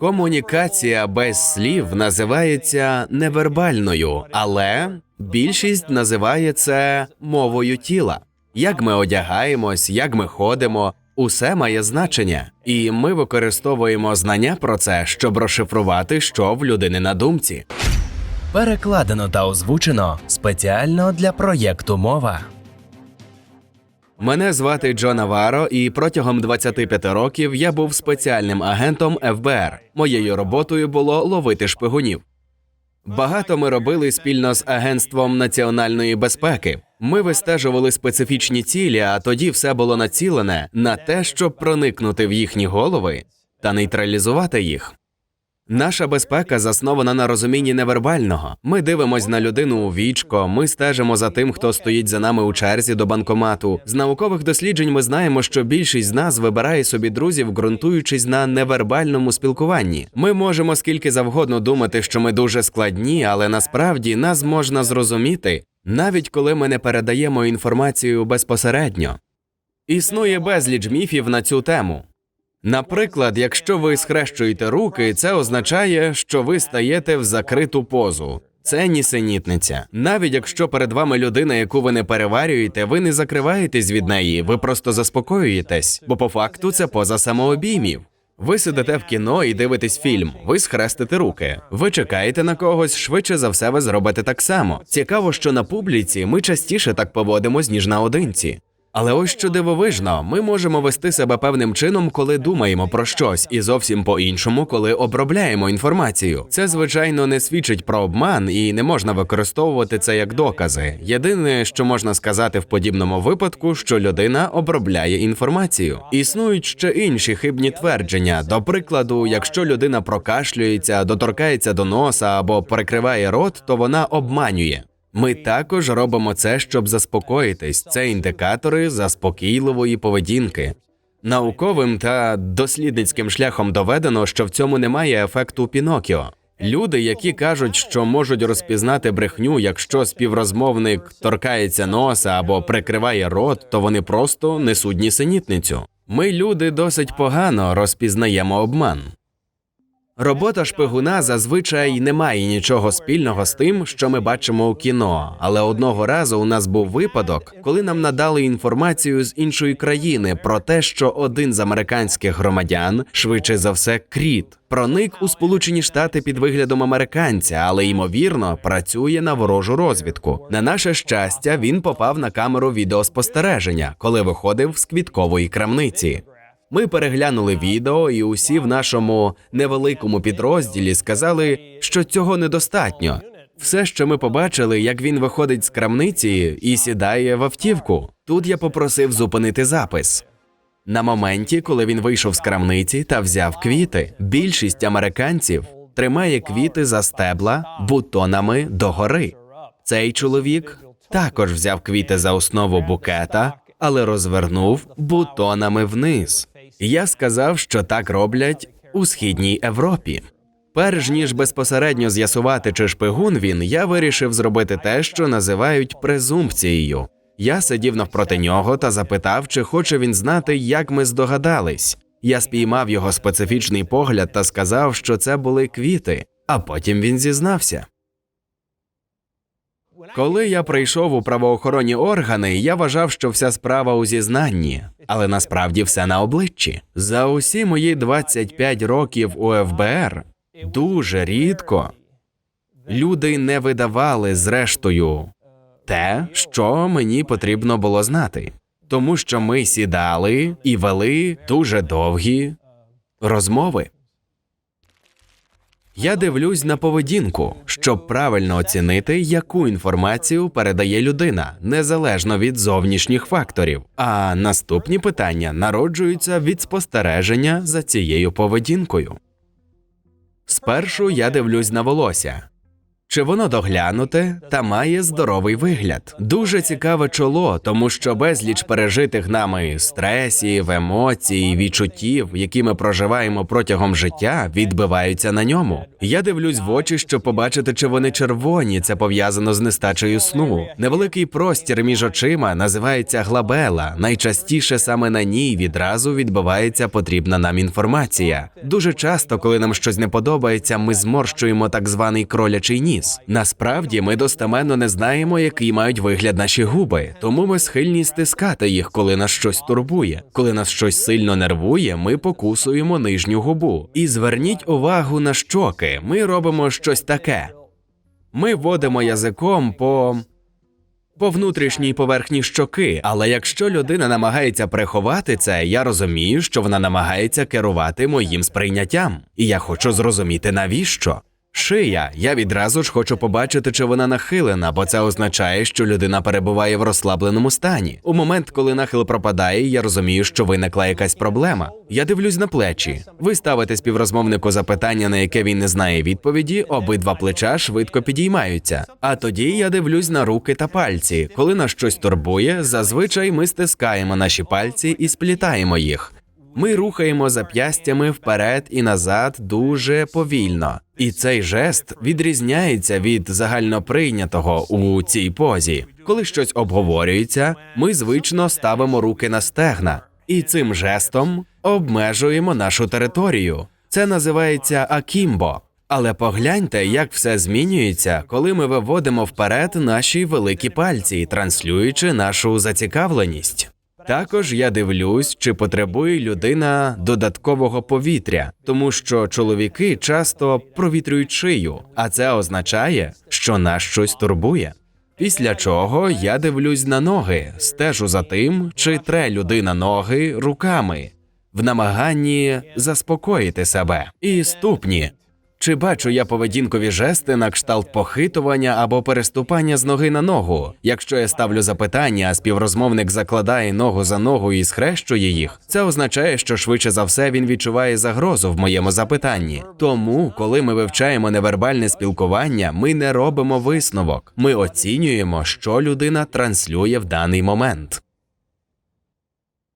Комунікація без слів називається невербальною, але більшість називає це мовою тіла. Як ми одягаємось, як ми ходимо, усе має значення, і ми використовуємо знання про це, щоб розшифрувати, що в людини на думці. Перекладено та озвучено спеціально для проєкту мова. Мене звати Джо Наваро, і протягом 25 років я був спеціальним агентом ФБР. Моєю роботою було ловити шпигунів. Багато ми робили спільно з Агентством національної безпеки. Ми вистежували специфічні цілі, а тоді все було націлене на те, щоб проникнути в їхні голови та нейтралізувати їх. Наша безпека заснована на розумінні невербального. Ми дивимось на людину у вічко, ми стежимо за тим, хто стоїть за нами у черзі до банкомату. З наукових досліджень ми знаємо, що більшість з нас вибирає собі друзів, ґрунтуючись на невербальному спілкуванні. Ми можемо скільки завгодно думати, що ми дуже складні, але насправді нас можна зрозуміти, навіть коли ми не передаємо інформацію безпосередньо. Існує безліч міфів на цю тему. Наприклад, якщо ви схрещуєте руки, це означає, що ви стаєте в закриту позу. Це нісенітниця. Навіть якщо перед вами людина, яку ви не переварюєте, ви не закриваєтесь від неї, ви просто заспокоюєтесь, бо по факту це поза самообіймів. Ви сидите в кіно і дивитесь фільм, ви схрестите руки. Ви чекаєте на когось, швидше за все ви зробите так само. Цікаво, що на публіці ми частіше так поводимось, ніж наодинці. Але ось що дивовижно, ми можемо вести себе певним чином, коли думаємо про щось, і зовсім по-іншому, коли обробляємо інформацію. Це звичайно не свідчить про обман, і не можна використовувати це як докази. Єдине, що можна сказати в подібному випадку, що людина обробляє інформацію. Існують ще інші хибні твердження. До прикладу, якщо людина прокашлюється, доторкається до носа або перекриває рот, то вона обманює. Ми також робимо це, щоб заспокоїтись. Це індикатори заспокійливої поведінки. Науковим та дослідницьким шляхом доведено, що в цьому немає ефекту Пінокіо. Люди, які кажуть, що можуть розпізнати брехню, якщо співрозмовник торкається носа або прикриває рот, то вони просто несуть нісенітницю. Ми, люди, досить погано розпізнаємо обман. Робота шпигуна зазвичай не має нічого спільного з тим, що ми бачимо у кіно. Але одного разу у нас був випадок, коли нам надали інформацію з іншої країни про те, що один з американських громадян, швидше за все, кріт, проник у Сполучені Штати під виглядом американця, але ймовірно працює на ворожу розвідку. На наше щастя, він попав на камеру відеоспостереження, коли виходив з квіткової крамниці. Ми переглянули відео, і усі в нашому невеликому підрозділі сказали, що цього недостатньо. Все, що ми побачили, як він виходить з крамниці і сідає в автівку. Тут я попросив зупинити запис. На моменті, коли він вийшов з крамниці та взяв квіти, більшість американців тримає квіти за стебла бутонами догори. Цей чоловік також взяв квіти за основу букета, але розвернув бутонами вниз. Я сказав, що так роблять у східній Європі. Перш ніж безпосередньо з'ясувати, чи шпигун він, я вирішив зробити те, що називають презумпцією. Я сидів навпроти нього та запитав, чи хоче він знати, як ми здогадались. Я спіймав його специфічний погляд та сказав, що це були квіти, а потім він зізнався. Коли я прийшов у правоохоронні органи, я вважав, що вся справа у зізнанні, але насправді все на обличчі. За усі мої 25 років у ФБР дуже рідко люди не видавали зрештою те, що мені потрібно було знати, тому що ми сідали і вели дуже довгі розмови. Я дивлюсь на поведінку, щоб правильно оцінити, яку інформацію передає людина, незалежно від зовнішніх факторів. А наступні питання народжуються від спостереження за цією поведінкою. Спершу я дивлюсь на волосся. Чи воно доглянуте та має здоровий вигляд? Дуже цікаве чоло, тому що безліч пережитих нами стресів, емоцій, відчуттів, які ми проживаємо протягом життя, відбиваються на ньому. Я дивлюсь в очі, щоб побачити, чи вони червоні. Це пов'язано з нестачею сну. Невеликий простір між очима називається глабела. Найчастіше саме на ній відразу відбивається потрібна нам інформація. Дуже часто, коли нам щось не подобається, ми зморщуємо так званий кролячий ніс. Насправді ми достеменно не знаємо, який мають вигляд наші губи, тому ми схильні стискати їх, коли нас щось турбує. Коли нас щось сильно нервує, ми покусуємо нижню губу. І зверніть увагу на щоки. Ми робимо щось таке. Ми водимо язиком по. По внутрішній поверхні щоки, але якщо людина намагається приховати це, я розумію, що вона намагається керувати моїм сприйняттям, і я хочу зрозуміти навіщо. Шия, я відразу ж хочу побачити, чи вона нахилена, бо це означає, що людина перебуває в розслабленому стані. У момент, коли нахил пропадає, я розумію, що виникла якась проблема. Я дивлюсь на плечі. Ви ставите співрозмовнику запитання, на яке він не знає відповіді, обидва плеча швидко підіймаються. А тоді я дивлюсь на руки та пальці. Коли нас щось турбує, зазвичай ми стискаємо наші пальці і сплітаємо їх. Ми рухаємо зап'ястями вперед і назад дуже повільно. І цей жест відрізняється від загальноприйнятого у цій позі. Коли щось обговорюється, ми звично ставимо руки на стегна і цим жестом обмежуємо нашу територію. Це називається акімбо. Але погляньте, як все змінюється, коли ми виводимо вперед наші великі пальці, транслюючи нашу зацікавленість. Також я дивлюсь, чи потребує людина додаткового повітря, тому що чоловіки часто провітрюють шию, а це означає, що нас щось турбує. Після чого я дивлюсь на ноги, стежу за тим, чи тре людина ноги руками, в намаганні заспокоїти себе, і ступні. Чи бачу я поведінкові жести на кшталт похитування або переступання з ноги на ногу? Якщо я ставлю запитання, а співрозмовник закладає ногу за ногу і схрещує їх, це означає, що швидше за все він відчуває загрозу в моєму запитанні. Тому, коли ми вивчаємо невербальне спілкування, ми не робимо висновок. Ми оцінюємо, що людина транслює в даний момент.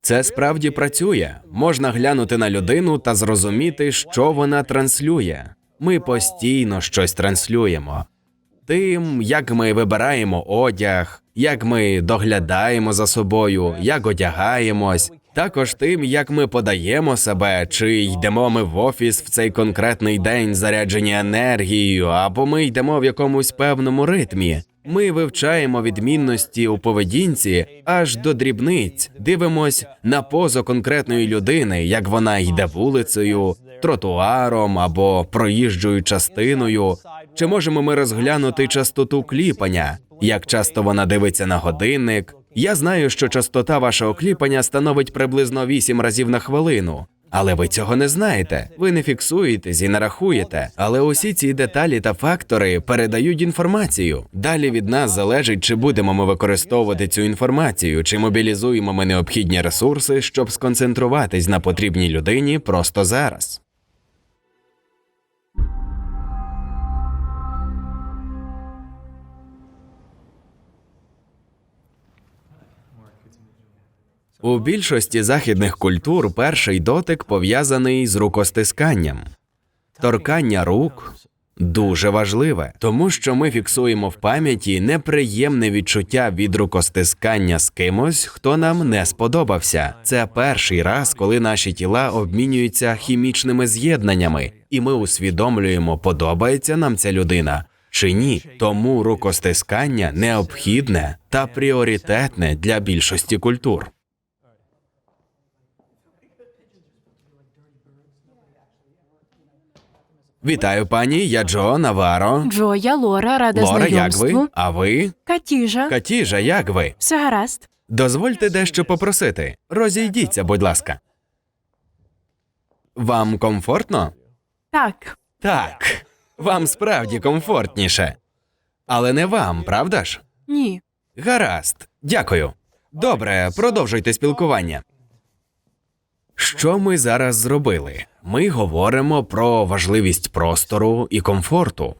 Це справді працює. Можна глянути на людину та зрозуміти, що вона транслює. Ми постійно щось транслюємо. Тим, як ми вибираємо одяг, як ми доглядаємо за собою, як одягаємось, також тим, як ми подаємо себе, чи йдемо ми в офіс в цей конкретний день заряджені енергією, або ми йдемо в якомусь певному ритмі. Ми вивчаємо відмінності у поведінці аж до дрібниць, дивимось на позу конкретної людини, як вона йде вулицею, тротуаром або проїжджою частиною. Чи можемо ми розглянути частоту кліпання, як часто вона дивиться на годинник? Я знаю, що частота вашого кліпання становить приблизно 8 разів на хвилину. Але ви цього не знаєте. Ви не фіксуєтесь і не рахуєте. Але усі ці деталі та фактори передають інформацію. Далі від нас залежить, чи будемо ми використовувати цю інформацію, чи мобілізуємо ми необхідні ресурси, щоб сконцентруватись на потрібній людині просто зараз. У більшості західних культур перший дотик пов'язаний з рукостисканням. Торкання рук дуже важливе, тому що ми фіксуємо в пам'яті неприємне відчуття від рукостискання з кимось, хто нам не сподобався. Це перший раз, коли наші тіла обмінюються хімічними з'єднаннями, і ми усвідомлюємо, подобається нам ця людина. Чи ні, тому рукостискання необхідне та пріоритетне для більшості культур. Вітаю, пані. Я Джо Наваро. Джо, я Лора, рада Лора, як ви? А ви? Катіжа, Катіжа, як ви? все гаразд. Дозвольте дещо попросити. Розійдіться, будь ласка. Вам комфортно? Так, Так. Вам справді комфортніше. Але не вам, правда ж? ні. Гаразд. Дякую. Добре, продовжуйте спілкування. Що ми зараз зробили? Ми говоримо про важливість простору і комфорту.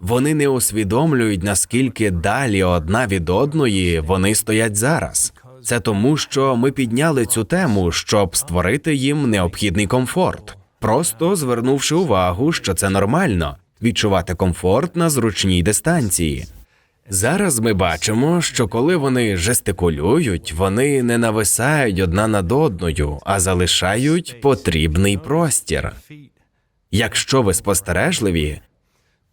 Вони не усвідомлюють, наскільки далі одна від одної вони стоять зараз. Це тому, що ми підняли цю тему, щоб створити їм необхідний комфорт, просто звернувши увагу, що це нормально відчувати комфорт на зручній дистанції. Зараз ми бачимо, що коли вони жестикулюють, вони не нависають одна над одною, а залишають потрібний простір. Якщо ви спостережливі,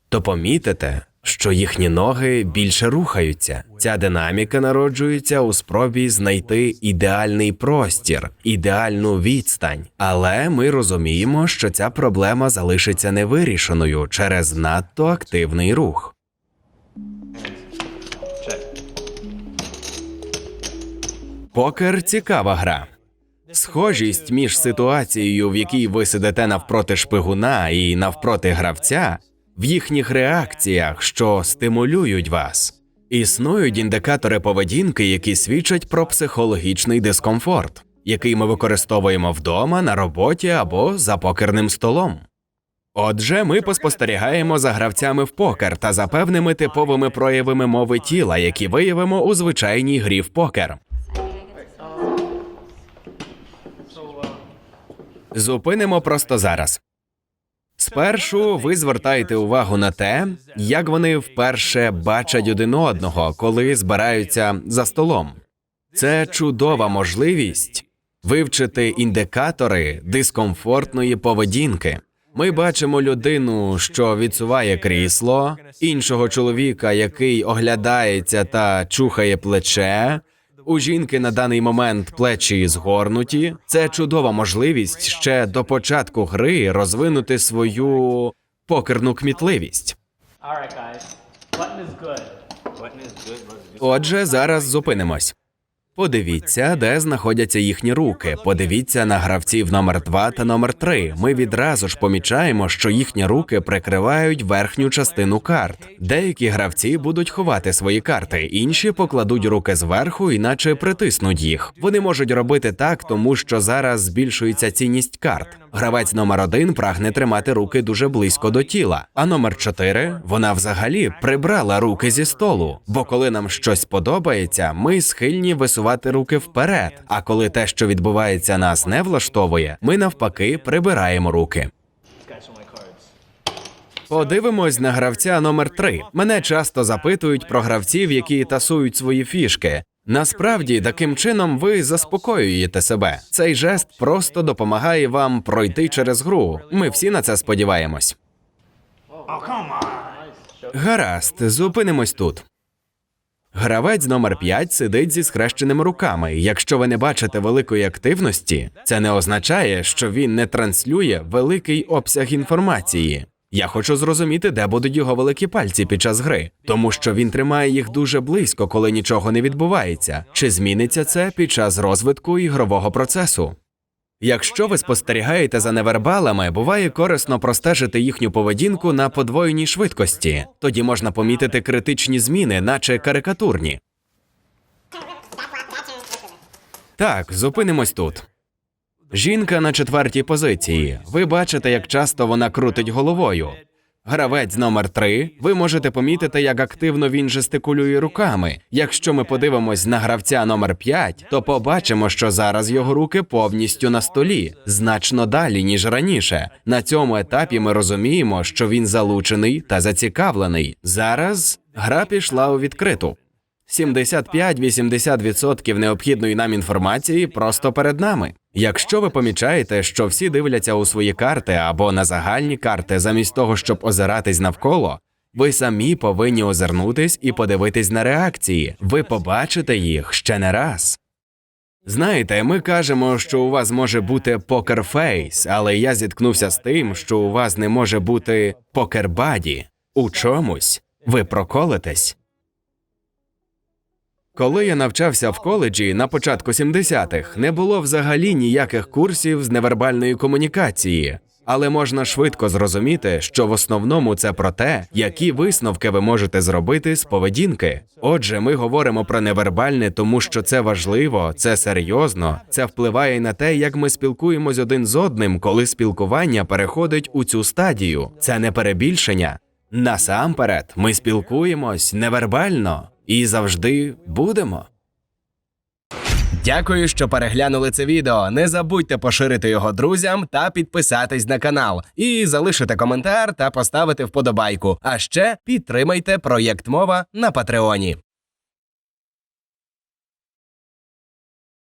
то помітите, що їхні ноги більше рухаються. Ця динаміка народжується у спробі знайти ідеальний простір, ідеальну відстань. Але ми розуміємо, що ця проблема залишиться невирішеною через надто активний рух. Покер цікава гра. Схожість між ситуацією, в якій ви сидите навпроти шпигуна і навпроти гравця, в їхніх реакціях, що стимулюють вас. Існують індикатори поведінки, які свідчать про психологічний дискомфорт, який ми використовуємо вдома, на роботі або за покерним столом. Отже, ми поспостерігаємо за гравцями в покер та за певними типовими проявами мови тіла, які виявимо у звичайній грі в покер. Зупинимо просто зараз. Спершу ви звертаєте увагу на те, як вони вперше бачать один одного, коли збираються за столом. Це чудова можливість вивчити індикатори дискомфортної поведінки. Ми бачимо людину, що відсуває крісло, іншого чоловіка, який оглядається та чухає плече. У жінки на даний момент плечі згорнуті. Це чудова можливість ще до початку гри розвинути свою покерну кмітливість. Отже, зараз зупинимось. Подивіться, де знаходяться їхні руки. Подивіться на гравців номер 2 та номер 3. Ми відразу ж помічаємо, що їхні руки прикривають верхню частину карт. Деякі гравці будуть ховати свої карти, інші покладуть руки зверху, іначе притиснуть їх. Вони можуть робити так, тому що зараз збільшується цінність карт. Гравець номер 1 прагне тримати руки дуже близько до тіла. А номер 4 вона взагалі прибрала руки зі столу. Бо коли нам щось подобається, ми схильні висувати руки вперед. А коли те, що відбувається, нас не влаштовує, ми навпаки прибираємо руки. Подивимось на гравця номер 3 Мене часто запитують про гравців, які тасують свої фішки. Насправді, таким чином ви заспокоюєте себе. Цей жест просто допомагає вам пройти через гру. Ми всі на це сподіваємось. Гаразд, зупинимось тут. Гравець номер 5 сидить зі схрещеними руками. Якщо ви не бачите великої активності, це не означає, що він не транслює великий обсяг інформації. Я хочу зрозуміти, де будуть його великі пальці під час гри, тому що він тримає їх дуже близько, коли нічого не відбувається. Чи зміниться це під час розвитку ігрового процесу? Якщо ви спостерігаєте за невербалами, буває корисно простежити їхню поведінку на подвоєній швидкості. Тоді можна помітити критичні зміни, наче карикатурні. Так, зупинимось тут. Жінка на четвертій позиції. Ви бачите, як часто вона крутить головою. Гравець номер 3 Ви можете помітити, як активно він жестикулює руками. Якщо ми подивимось на гравця номер 5 то побачимо, що зараз його руки повністю на столі, значно далі ніж раніше. На цьому етапі ми розуміємо, що він залучений та зацікавлений. Зараз гра пішла у відкриту. 75-80% необхідної нам інформації просто перед нами. Якщо ви помічаєте, що всі дивляться у свої карти або на загальні карти, замість того, щоб озиратись навколо, ви самі повинні озирнутись і подивитись на реакції. Ви побачите їх ще не раз. Знаєте, ми кажемо, що у вас може бути покерфейс, але я зіткнувся з тим, що у вас не може бути покербаді. У чомусь ви проколитесь. Коли я навчався в коледжі на початку 70-х, не було взагалі ніяких курсів з невербальної комунікації, але можна швидко зрозуміти, що в основному це про те, які висновки ви можете зробити з поведінки. Отже, ми говоримо про невербальне, тому що це важливо, це серйозно, це впливає на те, як ми спілкуємось один з одним, коли спілкування переходить у цю стадію. Це не перебільшення. Насамперед, ми спілкуємось невербально і завжди будемо. Дякую, що переглянули це відео. Не забудьте поширити його друзям та підписатись на канал. І залишити коментар та поставити вподобайку. А ще підтримайте проєкт мова на Патреоні.